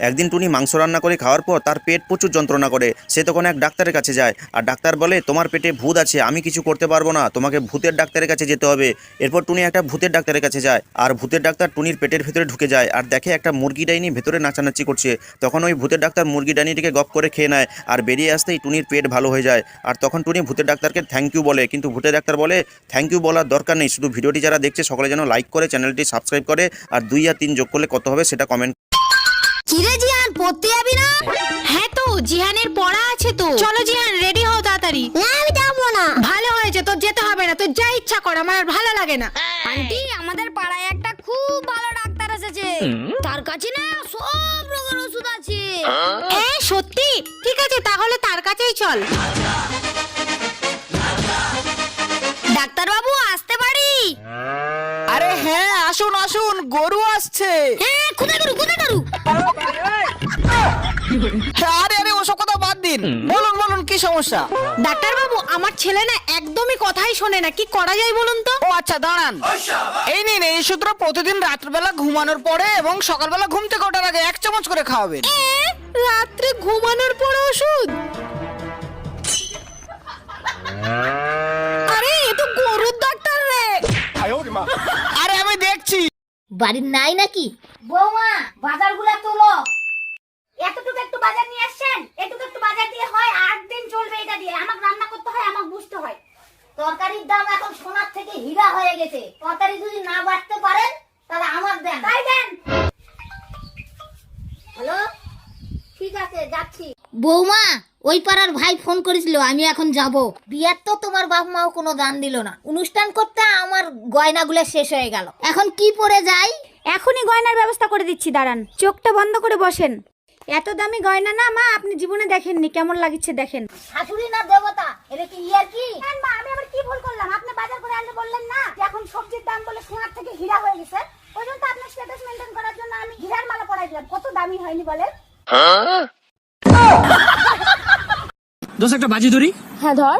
একদিন টুনি মাংস রান্না করে খাওয়ার পর তার পেট প্রচুর যন্ত্রণা করে। সে তখন এক ডাক্তারের কাছে যায়। আর ডাক্তার বলে, তোমার পেটে ভূত আছে, আমি কিছু করতে পারব না। তোমাকে ভূতের ডাক্তারের কাছে যেতে হবে। এরপর টুনি একটা ভূতের ডাক্তারের কাছে যায়। আর ভূতের ডাক্তার টুনির পেটের ভেতরে ঢুকে যায় আর দেখে একটা মুরগি ডাইনি ভেতরে নাচানাচি করছে। তখন ওই ভূতের ডাক্তার মুরগি ডাইনিটিকে গপ করে খেয়ে নেয় আর বেরিয়ে আসতেই টুনির পেট ভালো হয়ে যায়। আর তখন টুনি ভূতের ডাক্তারকে থ্যাংক ইউ বলে। কিন্তু ভূতের ডাক্তার বলে, থ্যাংক ইউ বলার দরকার নেই। শুধু ভিডিওটি যারা দেখছে, সকলে যেন লাইক করে চ্যানেলটি সাবস্ক্রাইব করে আর দুই আর তিন যোগ করলে কত হবে সেটা কমেন্ট কিরে জিয়ান পড়তে যাবি না? হ্যাঁ তো জিহানের পড়া আছে তো। চলো জিহান রেডি হও তাড়াতাড়ি। না আমি যাব না। ভালো হয়েছে তোর যেতে হবে না তোর যা ইচ্ছা কর আমার আর ভালো লাগে না। আন্টি আমাদের পাড়ায় একটা খুব ভালো ডাক্তার এসেছে। তার কাছে না সব রোগের ওষুধ আছে। এ সত্যি? ঠিক আছে তাহলে তার কাছেই চল। আরে হ্যাঁ আসুন আসুন গরু আসছে। হ্যাঁ কোথায় করু কোথায় হ্যাঁ, আরে আরে ওসব কথা বাদ দিন। বলুন বলুন কি সমস্যা? ডাক্তার বাবু আমার ছেলে না একদমই কথাই শোনে না। কি করা যায় বলুন তো? ও আচ্ছা দাঁড়ান। এই নিন এই সূত্র প্রতিদিন রাত্রবেলা ঘুমানোর পরে এবং সকালবেলা ঘুম থেকে ওঠার আগে এক চামচ করে খাওয়াবেন। রাত্রে ঘুমানোর পরে ওষুধ? বাড়ির নাই নাকি? বৌমা বাজারগুলো তোলো। এতটুকু একটু বাজার নিয়ে আসছেন? এটুকু একটু বাজার দিয়ে হয় আট দিন চলবে এটা দিয়ে। আমাকে রান্না করতে হয় আমাকে বুঝতে হয়। তরকারির দাম এখন সোনার থেকে হীরা হয়ে গেছে। তরকারি যদি না বাড়তে পারেন তাহলে আমার দেন। তাই দেন? হ্যালো? ঠিক আছে যাচ্ছি। বৌমা ওই পাড়ার ভাই ফোন করেছিল আমি এখন যাব। বিয়ার তো তোমার বাপ মাও কোনো দান দিল না। অনুষ্ঠান করতে আমার গয়নাগুলো শেষ হয়ে গেল। এখন কি পরে যাই? এখনই গয়নার ব্যবস্থা করে দিচ্ছি দাঁড়ান। চোখটা বন্ধ করে বসেন। এত দামি গয়না না মা আপনি জীবনে দেখেননি। কেমন লাগছে দেখেন। শাশুড়ি না দেবতা এটা কি ইয়ার কি? মা আমি আবার কি ভুল করলাম? আপনি বাজার করে আনতে বললেন না? যে এখন সবজির দাম বলে সোনার থেকে হীরা হয়ে গেছে। ওই জন্য তো আপনার স্ট্যাটাস মেনটেন করার জন্য আমি হীরার মালা পরাই দিলাম। কত দামি হয়নি বলেন? দোষ একটা বাজি ধরি? হ্যাঁ ধর।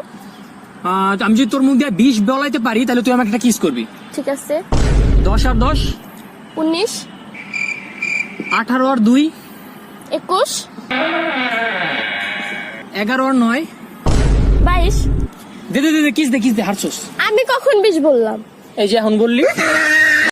আহ, আমি যদি তোর মুখ দিয়ে বিষ বলাইতে পারি তাহলে তুই আমাকে একটা কিস করবি। ঠিক আছে। দশ আর দশ? উনিশ। আঠারো আর দুই? একুশ। এগারো আর নয়? বাইশ। দে দে দে কিস দে কিস দে হারছোস। আমি কখন বিশ বললাম? এই যে এখন বললি।